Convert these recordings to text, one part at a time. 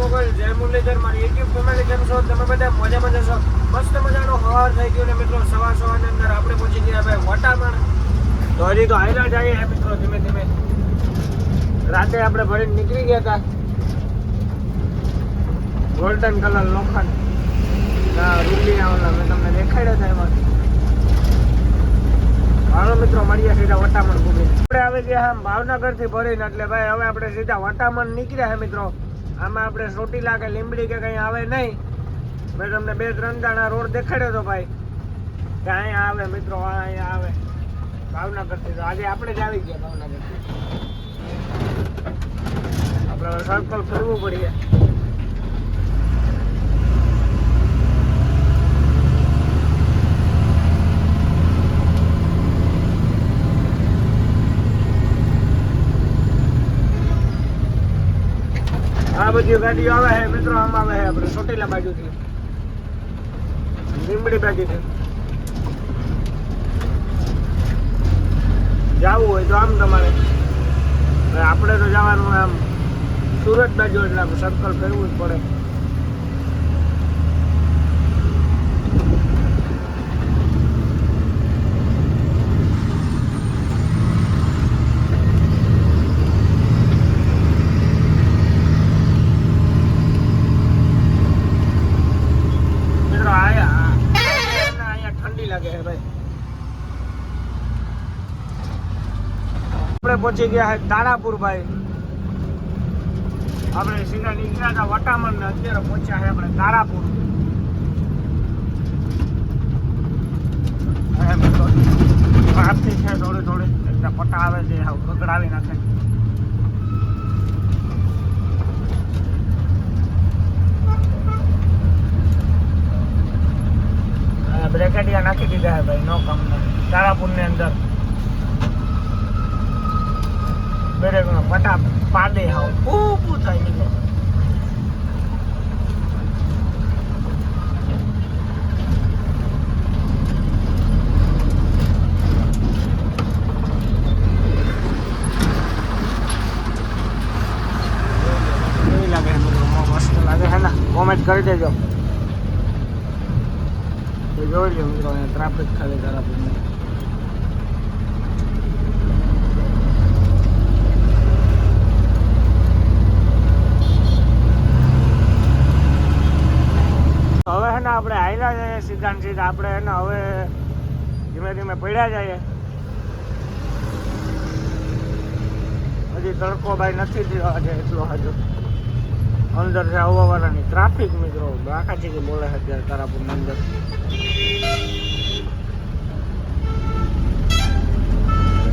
મોગલ જય મુરલીધર, મારી YouTube family કેમ છો? તમે બધા મજા મજા છો મસ્ત મજાનો હવાર થઈ ગયો ને મિત્રો, સવાર સવારની અંદર આપણે પહોંચી ગયા ભાઈ વટામણ તો હજી તો હાઈલા જઈએ હે મિત્રો, ધીમે ધીમે. રાતે આપણે ભરીને નીકળી ગયા હતા ગોલ્ડન કલર લોખંડ. રૂલી આવેલા મેં તમને દેખાડ્યા હતા એમાં. હાલો મિત્રો, મળીએ સીધા વટામણ પૂરી આપણે આવી ગયા ભાવનગરથી ભરીને, એટલે ભાઈ, હવે આપણે સીધા વટામણ નીકળ્યા છે મિત્રો. આમાં આપણે ચોટીલા કે લીંબડી કે કઈ આવે નહીં. મેં તમને બે ત્રણ દાણા રોડ દેખાડ્યો તો ભાઈ. કે અહીંયા આવે મિત્રો અહીંયા આવે. ભાવનગરથી તો આજે આપણે જ આવી ગયા ભાવનગરથી. આપણે સર્કલ ફરવું પડીએ આ બધી ગાડીઓ આવે છે, મિત્રો, આમ આવે છે આપણે ચોટીલા બાજુથી. લીંબડી બાજુથી. જવું હોય તો આમ તમારે. આપણે તો જવાનું આમ સુરત બાજુ એટલે આમ સર્કલ ફેરવું જ પડે મિત્રો આયા અહીંયા ઠંડી લાગે છે ભાઈ આપણે પહોંચી ગયા છે તારાપુર ભાઈ આપણે સીધા નીકળ્યા વટામણ ને અત્યારે પહોંચ્યા છે આપણે તારાપુર નાખે. બ્રેકેટિયા નાખી દીધા છે ભાઈ, નો કામ તારાપુરની અંદર. દરેક નો પટા પાડે હાવ ઊભું થાય નીકળો કેવી લાગે છે મિત્રો બહુ મસ્ત લાગે છે ને કોમેન્ટ કરી દેજો તો જોઈ લો મિત્રો અહીંયા ટ્રાફિક ખાલી તારાપુરની હવે છે ને આપણે હાલ્યા સીધા આપણે એને હવે ધીમે ધીમે પડ્યા જઈએ. હજી તડકો ભાઈ નથી થયો આજે એટલો હજુ. અંદર છે આવવાવાળાની ટ્રાફિક મિત્રો બાકાજી કે બોલે છે અત્યારે તારાપુરની અંદર.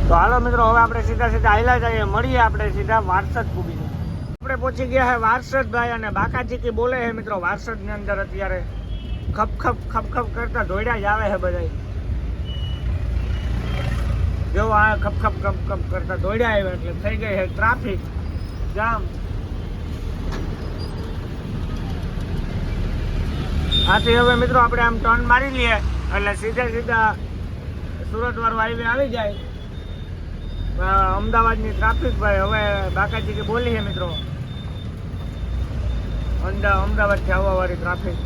તો હાલો મિત્રો, હવે આપણે સીધા સીધા આયલા જઈએ. મળીએ આપણે સીધા વારસદ પૂગીને આપણે પહોંચી ગયા છે વારસદ ભાઈ અને બાકાજી બોલે છે મિત્રો વારસદની અંદર અત્યારે. ખપ ખપ ખપ ખપ કરતા દોડ્યા જ આવે છે બધા જો આ ખપ ખપ ખપ ખપ કરતા દોડ્યા આવ્યા એટલે થઈ ગઈ છે ટ્રાફિક, જામ. આથી હવે મિત્રો આપણે આમ ટર્ન મારી લઈએ એટલે સીધા સીધા સુરત વાળો હાઈવે આવી જાય. અમદાવાદની ટ્રાફિક ભાઈ, હવે બાકાજી કે બોલી છે મિત્રો? અમદા, અમદાવાદથી આવવાવાળી ટ્રાફિક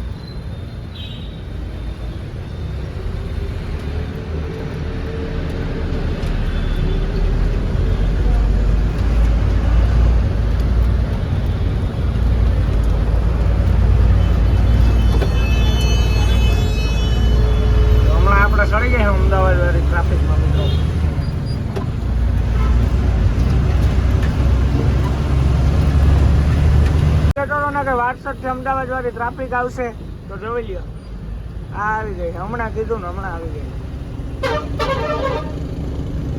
તો હમણાં આપણે સડી ગયા છે અમદાવાદ વાળી ટ્રાફિકમાં મિત્રો પેટ્રોલો ના કે વારસદથી અમદાવાદ વાળી ટ્રાફિક આવશે, તો જોઈ લ્યો. આ આવી ગઈ. હમણાં કીધું ને હમણાં આવી ગઈ.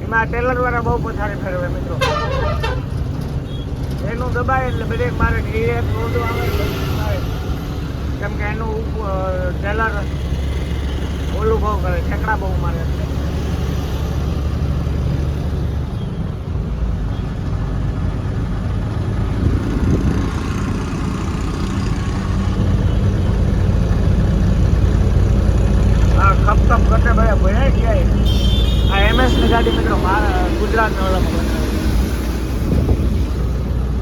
એમાં ટેલર વાળા બહુ પછાડી ફેરવે મિત્રો. એનું દબાય એટલે બધે મારે એ એક આવે કેમ કે એનું ટેલર ઓલું બહુ કરે, ઠેકડા બહુ મારે એટલે હા ખપ ખપ કરતે ભાઈ ભણાઈ ગયા આ એમએસની ગાડી મિત્રો ગુજરાત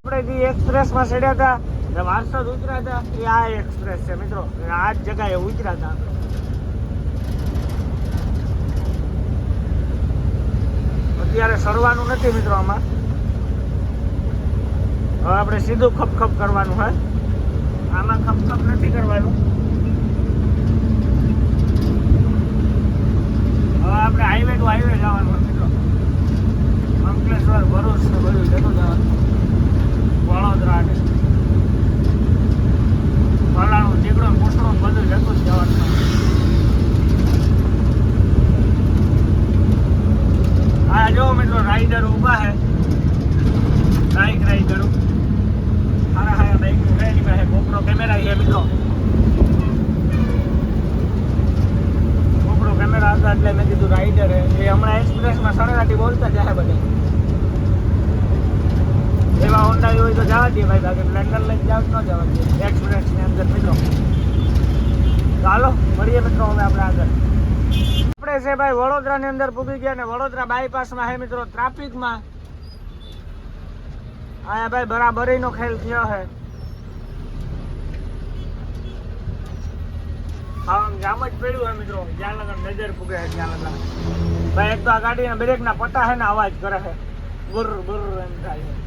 આપણે જે એક્સપ્રેસમાં ચડ્યા હતા જે વારસદ ઉતર્યા હતા, એ આ એક્સપ્રેસ છે મિત્રો. આ જ જગાએ ઉતર્યા હતા. અત્યારે સરવાનું નથી મિત્રો આમાં. હવે આપણે સીધું ખપ ખપ કરવાનું હોય આમાં ખપ ખપ નથી કરવાનું. હવે આપણે હાઈવે ટુ હાઈવે જવાનું મિત્રો. અંકલેશ્વર ભરૂચ ને બધું જવાનું. વડોદરા ને. ફલાણું ટીકડો કુસડો બધું જતું જ જવાનું. હા જો મિત્રો રાઈડર ઊભા છે. બાઇક રાઈડરો હારા હારા બાઇક એની પાસે GoPro કેમેરા છે, મિત્રો GoPro કેમેરા હતા એટલે મેં કીધું રાઈડર એ હમણાં એક્સપ્રેસમાં સરળાથી બોલતા જાય બધા. એવા હોન્ડા હોય તો જવા દે ભાઈ બાકી સ્પ્લેન્ડર લઈને જાવ ન જવા દઈએ એક્સપ્રેસની અંદર મિત્રો. ચાલો મળીએ મિત્રો હવે આપણે આગળ. આપણે છે ભાઈ વડોદરાની અંદર પૂગી ગયા ને વડોદરા બાયપાસમાં હે મિત્રો ટ્રાફિકમાં આયા ભાઈ બરાબરીનો ખેલ થયો હે. હા જામ જ પડ્યું હે મિત્રો. જ્યાં લગન નજર પૂગે છે ત્યાં લગન ભાઈ, એક તો આ ગાડીના બ્રેકના પટ્ટા હે ને અવાજ કરે છે. બુર બુર એમ થાય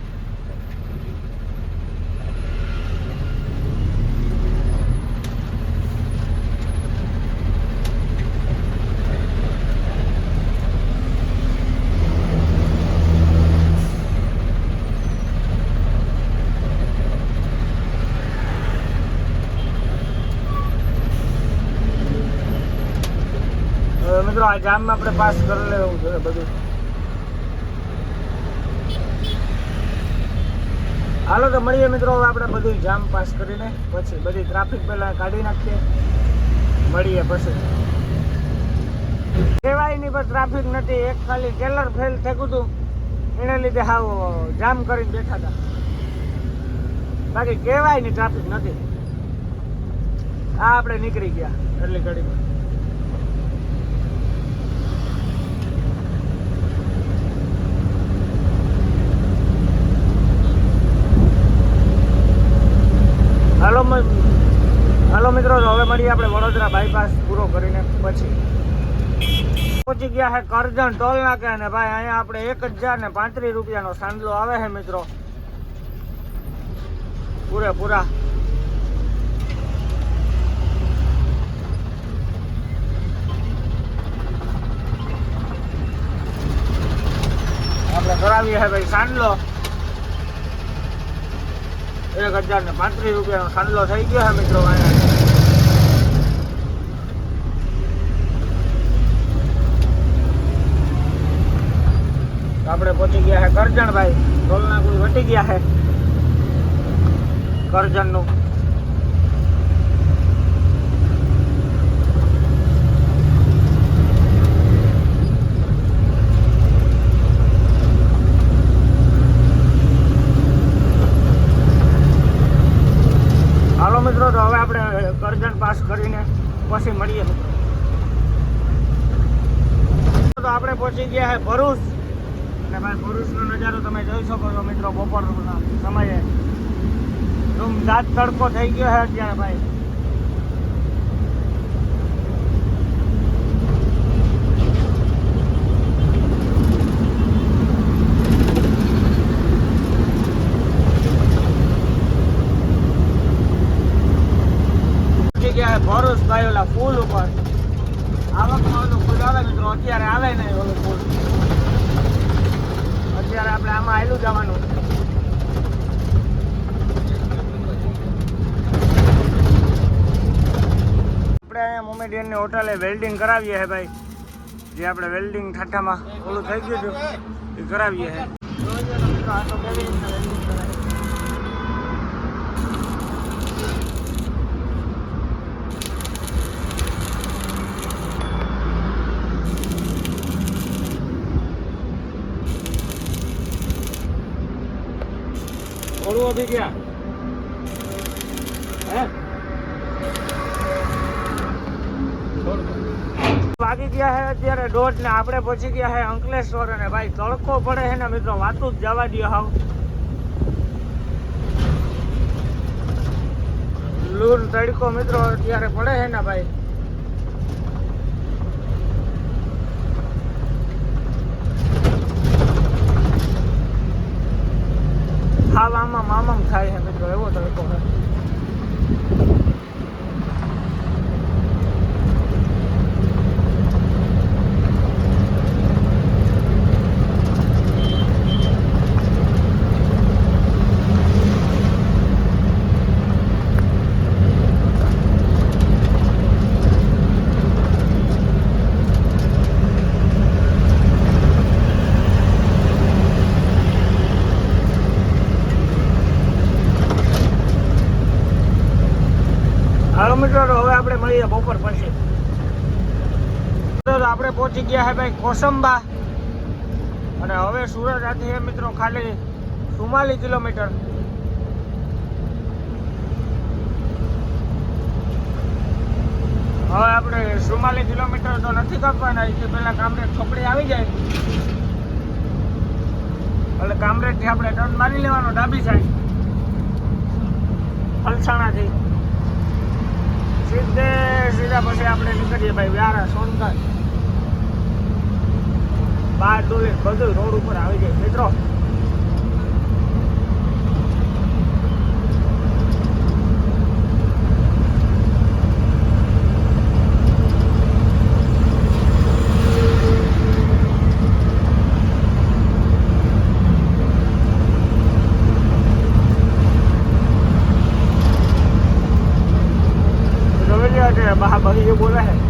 હવે મિત્રો આ જામમાં આપણે પાસ કરી લેવું જોઈએ બધું. હાલો તો મળીએ મિત્રો, હવે આપણે બધું જામ પાસ કરીને પછી બધી ટ્રાફિક પહેલા કાઢી નાખીએ. મળીએ પછી. કહેવાય નહીં પર ટ્રાફિક નથી. એક ખાલી ટેલર ફેલ થયું હતું. એને લીધે હાવ જામ કરીને બેઠા હતા. બાકી કહેવાયની ટ્રાફિક નથી. આ આપણે નીકળી ગયા એટલી ઘડીમાં. હાલો હાલો મિત્રો હવે મળીએ આપણે વડોદરા બાયપાસ પૂરો કરીને પછી. પહોંચી ગયા છે કરજણ ટોલ નાકે ને ભાઈ, અહીંયા આપણે એક હજાર ને પાંત્રીસ રૂપિયાનો સાંડલો આવે છે મિત્રો. પૂરેપૂરા. આપણે કરાવીએ છે ભાઈ સાંડલો. એક હજાર ને પાંત્રીસ રૂપિયાનો ખાંડલો થઈ ગયો છે મિત્રો અહીંયા આપણે પહોંચી ગયા છે કરજણ ભાઈ ટોલના કોઈ વટી ગયા છે? કરજણનું હાલો મિત્રો તો હવે આપણે કરજણ પાસ કરીને પછી મળીએ મિત્રો તો આપણે પહોંચી ગયા છે ભરૂચ. અને ભાઈ ભરૂચનો નજારો તમે જોઈ શકો છો મિત્રો બપોરના સમયે. રૂમ દાંત તડકો થઈ ગયો છે અત્યારે ભાઈ. ભરૂચ ભાઈ ઓલા ફૂલ ઉપર. આવકમાં ઓલું પુલ આવે મિત્રો અત્યારે આવે ને ઓલું અત્યારે આપણે આમાં આયલું જવાનું આપણે અહીંયા મોમેડિયનની હોટલે વેલ્ડિંગ કરાવીએ છે ભાઈ. જે આપણે વેલ્ડિંગ ઠાઠામાં ઓલું થઈ ગયું હતું, એ કરાવીએ welding કરાય? ઓળું અભી ગયા હે? વાગી ગયા છે અત્યારે દોઢ ને આપણે પહોંચી ગયા છે અંકલેશ્વર અને ભાઈ તડકો પડે છે ને મિત્રો, વાતું જ જવા દો હાવ. લૂર તડકો મિત્રો અત્યારે પડે છે ને ભાઈ. ખાવામાં મામમ થાય છે મિત્રો એવો તડકો છે હાલો મિત્રો તો હવે બપોર પછી આપણે પહોંચી ગયા હે ભાઈ કોસંબા. અને હવે સુરતથી છે મિત્રો ખાલી ચુમ્માલીસ કિલોમીટર. હવે આપણે ચુમ્માલીસ કિલોમીટર તો નથી કાપવાના એટલે પહેલા કામરેજ છોકરી આવી જાય. એટલે કામરેજથી આપણે ટર્ન મારી લેવાનો ડાબી સાઈડ ફલસાણાથી સીધા પછી આપણે નીકળીએ ભાઈ? વ્યારા સોનગઢ બાર ડોલે બધું રોડ ઉપર આવી જાય મિત્રો બહાર બહી બોલે છે.